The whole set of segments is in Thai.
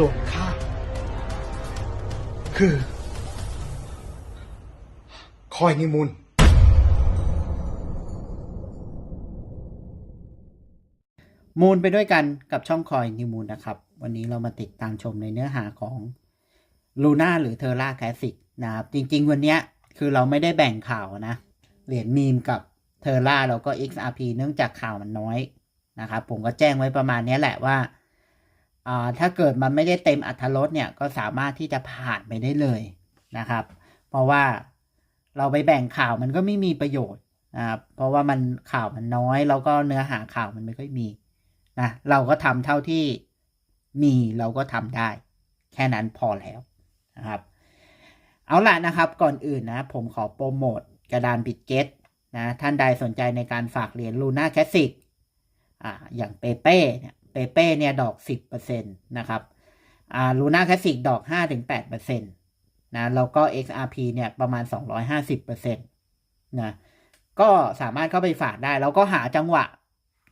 ส่วนข้าคือ คอยนิมุนมูลไปด้วยกันกับช่องคอยนิมูลนะครับ วันนี้เรามาติดตามชมในเนื้อหาของลูน่าหรือเทอร่าแคสสิกนะครับ จริงๆ วันนี้คือเราไม่ได้แบ่งข่าวนะ เหรียญมีมกับเทอร่าแล้วก็ XRP เนื่องจากข่าวมันน้อยนะครับ ผมก็แจ้งไว้ประมาณนี้แหละว่า ถ้าเกิดมันไม่ได้เต็มอัตรสเนี่ยก็สามารถที่จะผ่านไปได้เลยนะครับ เพราะว่าเราไปแบ่งข่าวมันก็ไม่มีประโยชน์นะครับเพราะว่ามันข่าวมันน้อยแล้วก็เนื้อหาข่าวมันไม่ค่อยมีนะเราก็ทำเท่าที่มีเราก็ทำได้ แค่นั้นพอแล้วนะครับ เอาล่ะนะครับก่อนอื่นนะ ผมขอโปรโมทกระดานบิดเก็ตนะท่านใดสนใจในการฝากเหรียญลูน่าแคสิกอ่าอย่างเปเป้เนี่ย เปเป้เนี่ยดอก 10%นะครับอ่าลูน่าแคสิกดอก 5-8%นะแล้วก็ XRP เนี่ยประมาณ 250%นะก็สามารถเข้าไปฝากได้ แล้วก็หาจังหวะ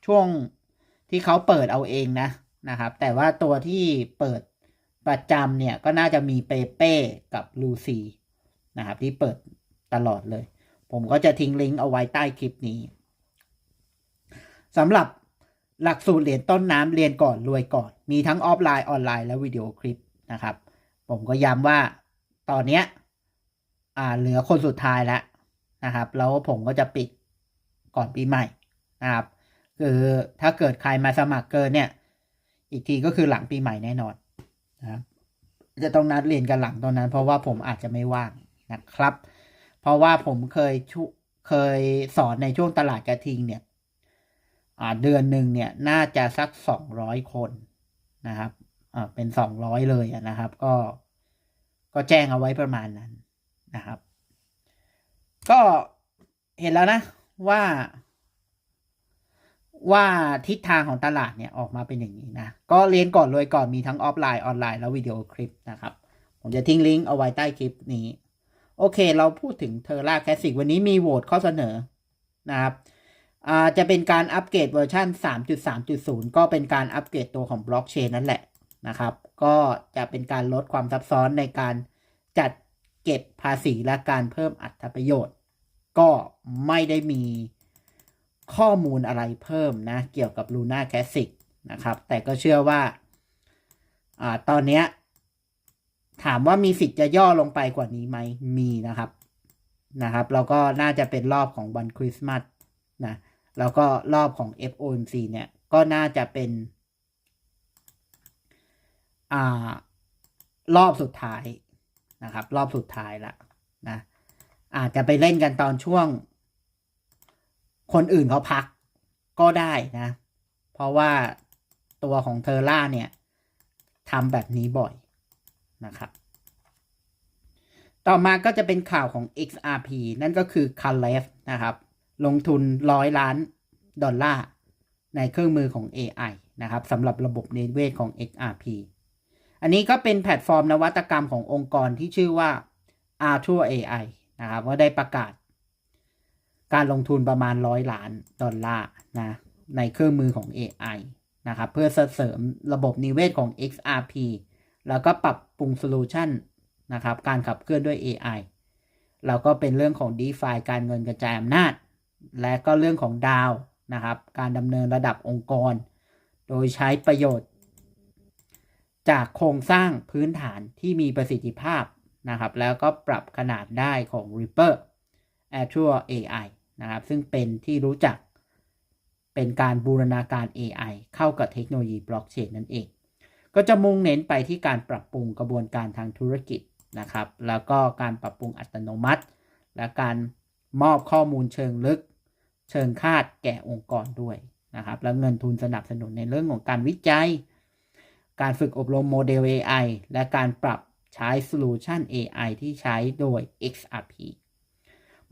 ช่วงที่เขาเปิดเอาเองนะนะครับ แต่ว่าตัวที่เปิดประจำเนี่ยก็น่าจะมีเปเป้กับลูซีนะครับ ที่เปิดตลอดเลย ผมก็จะทิ้งลิงก์เอาไว้ใต้คลิปนี้สำหรับ หลักสูตรเหรียญต้นน้ำเรียนก่อนรวยก่อน มีทั้งออฟไลน์ออนไลน์และวิดีโอคลิปนะครับ ผมก็ย้ำว่าตอนเนี้ยอ่าเหลือคนสุดท้ายแล้วนะครับ แล้วผมก็จะปิดก่อนปีใหม่นะครับคือถ้าเกิดใครมาสมัครเกินเนี่ย อีกทีก็คือหลังปีใหม่แน่นอนนะครับจะต้องนัดเรียนกันหลังตอนนั้น เพราะว่าผมอาจจะไม่ว่างนะครับ เพราะว่าผมเคยชุเคยสอนในช่วงตลาดกระทิงเนี่ย เดือนหนึ่งเนี่ยน่าจะสักสองร้อยคนนะครับเป็นสองร้อยเลยนะครับ ก็ก็แจ้งเอาไว้ประมาณนั้นนะครับ ก็เห็นแล้วนะว่า ว่าทิศทางของตลาดเนี่ยออกมาเป็นอย่างนี้นะ ก็เรียนก่อนรวยก่อนมีทั้งออฟไลน์ออนไลน์แล้ววิดีโอคลิปนะครับ ผมจะทิ้งลิงก์เอาไว้ใต้คลิปนี้ โอเค เราพูดถึงเทอร่าแคสสิกวันนี้มีโหวตข้อเสนอนะครับ จะเป็นการอัปเกรดเวอร์ชัน3.3.0 ก็เป็นการอัปเกรดตัวของบล็อกเชนนั่นแหละนะครับ ก็จะเป็นการลดความซับซ้อนในการจัดเก็บภาษีและการเพิ่มอัตราประโยชน์ ก็ไม่ได้มีข้อมูลอะไรเพิ่มนะเกี่ยวกับ Luna Classic นะครับ แต่ก็เชื่อว่าอตอนนี้ถามว่ามีสิทธิ์จะย่อลงไปกว่านี้ไหมมีนะครับนะครับ แล้วก็น่าจะเป็นรอบของวันคริสต์มาสนะ แล้วก็รอบของ FOMC เนี่ยก็น่าจะเป็นอรอบสุดท้ายนะครับ รอบสุดท้ายละนะอาจจะไปเล่นกันตอนช่วง คนอื่นเขาพักก็ได้นะ เพราะว่าตัวของเทอร่าเนี่ยทำแบบนี้บ่อยนะครับ ต่อมาก็จะเป็นข่าวของ XRP นั่นก็คือ c a l e f นะครับ ลงทุนร้อยล้านดอลลาร์ ในเครื่องมือของ AI นะครับสำหรับระบบเนเวทของ XRP อันนี้ก็เป็นแพลตฟอร์มนวัตกรรมขององค์กรที่ชื่อว่า Arthur AI นะครับว่าได้ประกาศ การลงทุนประมาณร้อยล้านดอลลาร์นะในเครื่องมือของ AI นะครับเพื่อเสริมระบบนิเวศของ XRP แล้วก็ปรับปรุงโซลูชันนะครับการขับเคลื่อนด้วย AI แล้วก็เป็นเรื่องของ DeFi การเงินกระจายอำนาจ และก็เรื่องของดาวนะครับ การดำเนินระดับองค์กร โดยใช้ประโยชน์ จากโครงสร้างพื้นฐานที่มีประสิทธิภาพนะครับ แล้วก็ปรับขนาดได้ของ Reaper Azure AI นะครับ ซึ่งเป็นที่รู้จักเป็นการบูรณาการ AI เข้ากับเทคโนโลยีบล็อกเชนนั่นเอง ก็จะมุ่งเน้นไปที่การปรับปรุงกระบวนการทางธุรกิจนะครับ แล้วก็การปรับปรุงอัตโนมัติ และการมอบข้อมูลเชิงลึก เชิงคาดแก่องค์กรด้วยนะครับ แล้วเงินทุนสนับสนุนในเรื่องของการวิจัย การฝึกอบรมโมเดล AI และการปรับใช้โซลูชัน AI ที่ใช้โดย XRP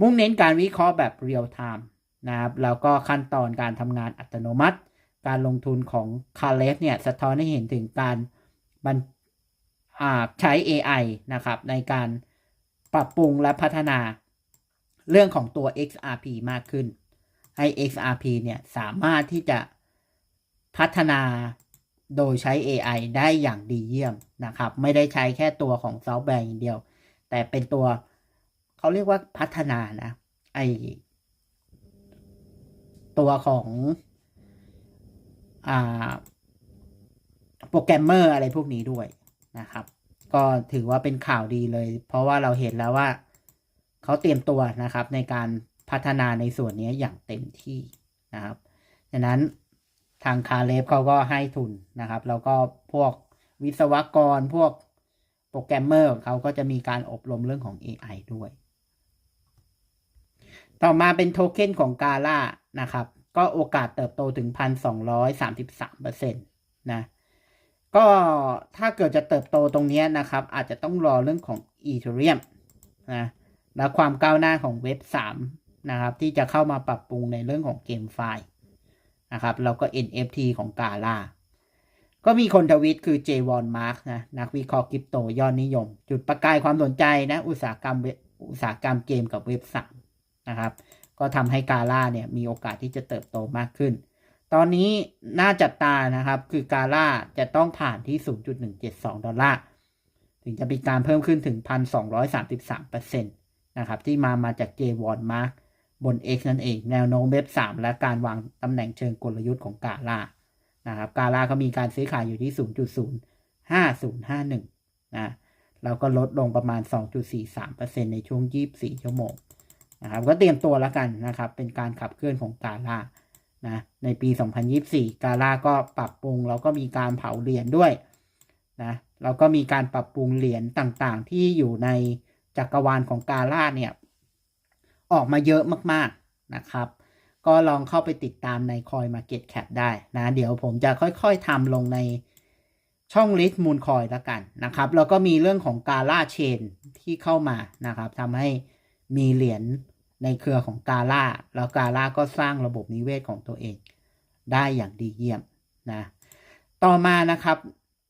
มุ่งเน้นการวิเคราะห์แบบเรียลไทม์นะครับแล้วก็ขั้นตอนการทำงานอัตโนมัติ การลงทุนของ c a r e f เนี่ยสะท้อนให้เห็นถึงการบันใช้ AI นะครับในการปรับปรุงและพัฒนาเรื่องของตัว XRP มากขึ้น ให้ XRP เนี่ยสามารถที่จะพัฒนาโดยใช้ AI ได้อย่างดีเยี่ยมนะครับ ไม่ได้ใช้แค่ตัวของซอฟต์แวร์อย่างเดียว แต่เป็นตัวเขาเรียกว่าพัฒนานะไอตัวของอ่าโปรแกรมเมอร์อะไรพวกนี้ด้วยนะครับ ก็ถือว่าเป็นข่าวดีเลย เพราะว่าเราเห็นแล้วว่าเขาเตรียมตัวนะครับในการ พัฒนาในส่วนนี้อย่างเต็มที่นะครับดังนั้นทางคาเลฟเขาก็ให้ทุนนะครับ แล้วก็พวกวิศวกรพวกโปรแกรมเมอร์เขาก็จะมีการอบรมเรื่องของ AI ด้วย ต่อมาเป็นโทเค็นของกาล่านะครับ ก็โอกาสเติบโตถึง 1,233เปอร์เซ็นต์นะ ก็ถ้าเกิดจะเติบโตตรงนี้นะครับ อาจจะต้องรอเรื่องของ Ethereum นะ และความก้าวหน้าของเว็บ3 นะครับที่จะเข้ามาปรับปรุงในเรื่องของเกมไฟล์นะครับแล้วก็ NFT ของกาล่าก็มีคนทวิตคือ j w o n Mark นะนักวิเคราะห์คริปโตยอดนิยม จุดประกายความสนใจนะอุตสาหกรรมเว็บอุตสาหกรรมเกมกับเว็บ3นะครับ ก็ทำให้กาล่าเนี่ยมีโอกาสที่จะเติบโตมากขึ้น ตอนนี้น่าจับตานะครับ คือกาล่าจะต้องผ่านที่ 0.172 ดอลลาร์ ถึงจะมีการเพิ่มขึ้นถึง 1,233%นะครับที่มามาจาก j w o n Mark บน X นั่นเอง แนวโน้มเว็บ 3 และการวางตำแหน่งเชิงกลยุทธ์ของกาล่านะครับกาล่าเขามีการซื้อขายอยู่ที่ 0.05051นะแล้วก็ลดลงประมาณ 2.43%ในช่วง 24 ชั่วโมงนะครับก็เตรียมตัวแล้วกันนะครับ เป็นการขับเคลื่อนของกาล่านะในปี 2024 กาล่าก็ปรับปรุง แล้วก็มีการเผาเหรียญด้วยนะแล้วก็มีการปรับปรุงเหรียญต่างๆ ที่อยู่ในจักรวาลของกาล่าเนี่ย ออกมาเยอะมากๆนะครับ ก็ลองเข้าไปติดตามใน Coin Market Cap ได้นะ เดี๋ยวผมจะค่อยๆทำลงในช่อง List Moon Coin แล้วกันนะครับ แล้วก็มีเรื่องของ Gala Chain ที่เข้ามานะครับทำให้มีเหรียญในเครือของ Gala แล้ว Gala ก็สร้างระบบนิเวศของตัวเอง ได้อย่างดีเยี่ยมนะ ต่อมานะครับ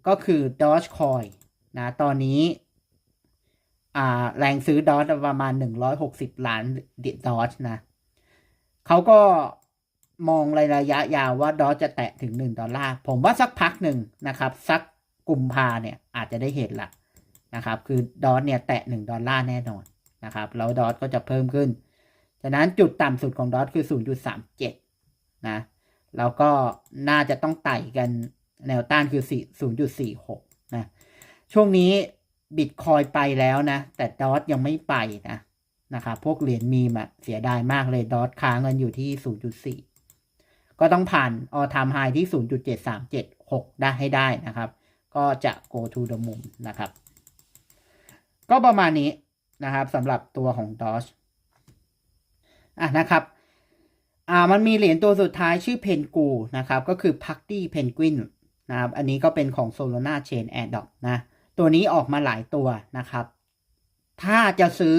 ก็คือ Dogecoin นะ ตอนนี้ อ่าแรงซื้อดอทประมาณ160ล้านดอทนะเขาก็มองในระยะยาวว่าดอทจะแตะถึง1ดอลลาร์ผมว่าสักพักหนึ่งนะครับ สักกุมภาเนี่ยอาจจะได้เห็นละนะครับ คือดอทเนี่ยแตะ1ดอลลาร์แน่นอนนะครับ แล้วดอทก็จะเพิ่มขึ้นฉะนั้นจุดต่ำสุดของดอทคือ 0.37 นะแล้วก็น่าจะต้องไต่กันแนวต้านคือ 0.46 นะ ช่วงนี้ บิตคอยไปแล้วนะ แต่ดอทยังไม่ไปนะนะครับพวกเหรียญมีมอะเสียดายมากเลยดอทค้างเงินอยู่ที่ 0.4 ก็ต้องผ่านออทามไฮที่ 0.7376 ได้ให้ได้นะครับ ก็จะ go to the moon นะครับ ก็ประมาณนี้นะครับสำหรับตัวของดอ g อะนะครับอ่ามันมีเหรียญตัวสุดท้ายชื่อเพนกูนะครับ ก็คือพักตี้เพนกวินนะครับ อันนี้ก็เป็นของ Solana Chain Airdrop นะ ตัวนี้ออกมาหลายตัวนะครับ ถ้าจะซื้อ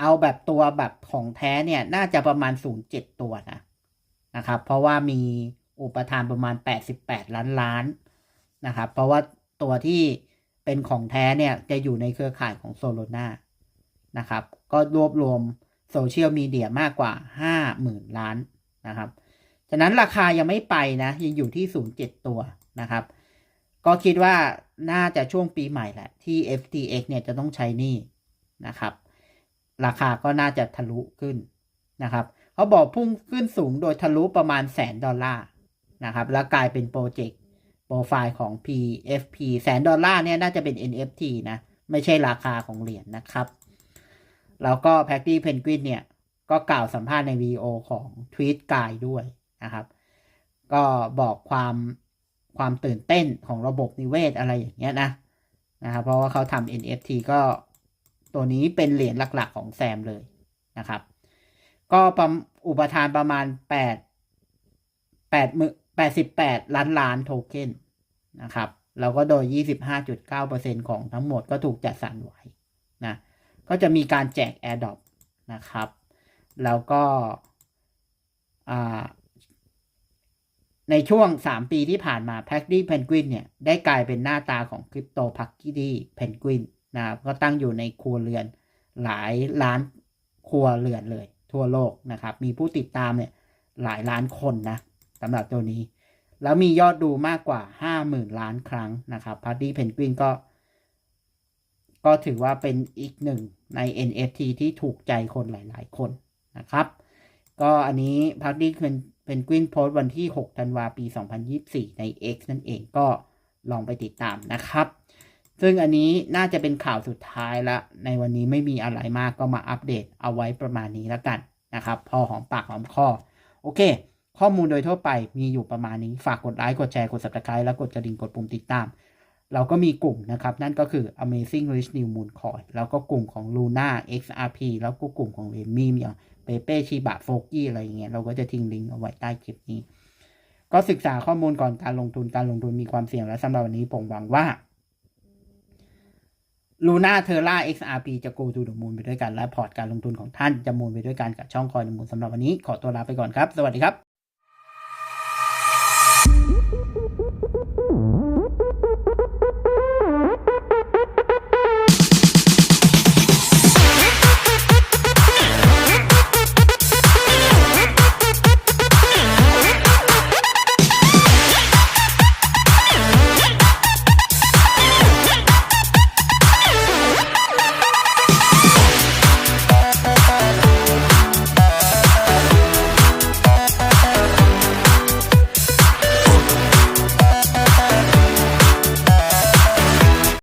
เอาแบบตัวแบบของแท้เนี่ย น่าจะประมาณ 0.7 ตัวนะนะครับ เพราะว่ามีอุปทานประมาณ 88 ล้านล้านนะครับ เพราะว่าตัวที่เป็นของแท้เนี่ยจะอยู่ในเครือข่ายของ Solana นะครับ ก็รวบรวมโซเชียลมีเดียมากกว่า 50,000 ล้านนะครับ ฉะนั้นราคายังไม่ไปนะ ยังอยู่ที่ 0.7 ตัวนะครับ ก็คิดว่าน่าจะช่วงปีใหม่แหละ ที่ FTX เนี่ยจะต้องใช้หนี่นะครับ ราคาก็น่าจะทะลุขึ้นนะครับเขาบอกพุ่งขึ้นสูงโดยทะลุประมาณแสนดอลลาร์นะครับแล้วกลายเป็นโปรเจกต์โปรไฟล์ของ PFP แสนดอลลาร์เนี่ยน่าจะเป็น NFT นะ ไม่ใช่ราคาของเหรียญนนะครับ แล้วก็แพ็กตี้เพนกวินเนี่ย ก็กล่าวสัมภาษณ์ในวีโอของทวีตกายด้วยนะครับ ก็บอกความ ความตื่นเต้นของระบบนิเวศอะไรอย่างเงี้ยนะนะครับเพราะว่าเขาทำ NFT ก็ตัวนี้เป็นเหรียญหลักๆของแซมเลยนะครับ ก็อุปทานประมาณแปดแปดมืแปดล้านล้านโทเค็นนะครับ แล้วก็โดยยี่สิบห้าจุดเก้าเปอร์เซ็นของทั้งหมดก็ถูกจัดสรรไว้นะ ก็จะมีการแจก AirDrop นะครับ แล้วก็อ่า ในช่วง 3 ปีที่ผ่านมา p a c k y Penguin เนี่ย ได้กลายเป็นหน้าตาของคริปโต p a c k y Penguin นนะครับก็ตั้งอยู่ในครัวเรือนหลายล้านครัวเรือนเลย ทั่วโลกนะครับ มีผู้ติดตามเนี่ยหลายล้านคนนะสำหรับตัวนี้ แล้วมียอดดูมากกว่า 50,000 ล้านครั้งนะครับพาร์ตี้เพนกวินก็ ก็ถือว่าเป็นอีกหนึ่งใน NFT ที่ถูกใจคนหลาย ๆ คนนะครับ ก็อันนี้พาร์ตี้ เพนกวินโพสต์วันที่ 6 ธันวาปี 2024 ใน X นั่นเองก็ลองไปติดตามนะครับ ซึ่งอันนี้น่าจะเป็นข่าวสุดท้ายละ ในวันนี้ไม่มีอะไรมากก็มาอัปเดตเอาไว้ประมาณนี้แล้วกันนะครับ พอหอมปากหอมคอ โอเค ข้อมูลโดยทั่วไปมีอยู่ประมาณนี้ ฝากกดไลค์ กดแชร์ กด subscribe แล้วกดกระดิ่ง กดปุ่มติดตาม เราก็มีกลุ่มนะครับ นั่นก็คือ Amazing Rich New Moon Coin แล้วก็กลุ่มของ Luna XRP แล้วก็กลุ่มของ Remy อย่างเปเป้ชิบะโฟกี้อะไรอย่างเงี้ยเราก็จะทิ้งลิงก์เอาไว้ใต้คลิปนี้ ก็ศึกษาข้อมูลก่อนการลงทุนการลงทุนมีความเสี่ยงและสำหรับวันนี้ผมหวังว่าลูน่าเทอร่า XRP จะ go to the moon ไปด้วยกัน และพอร์ตการลงทุนของท่านจะมูลไปด้วยกันกับช่องคอยมูลสำหรับวันนี้ ขอตัวลาไปก่อนครับ สวัสดีครับ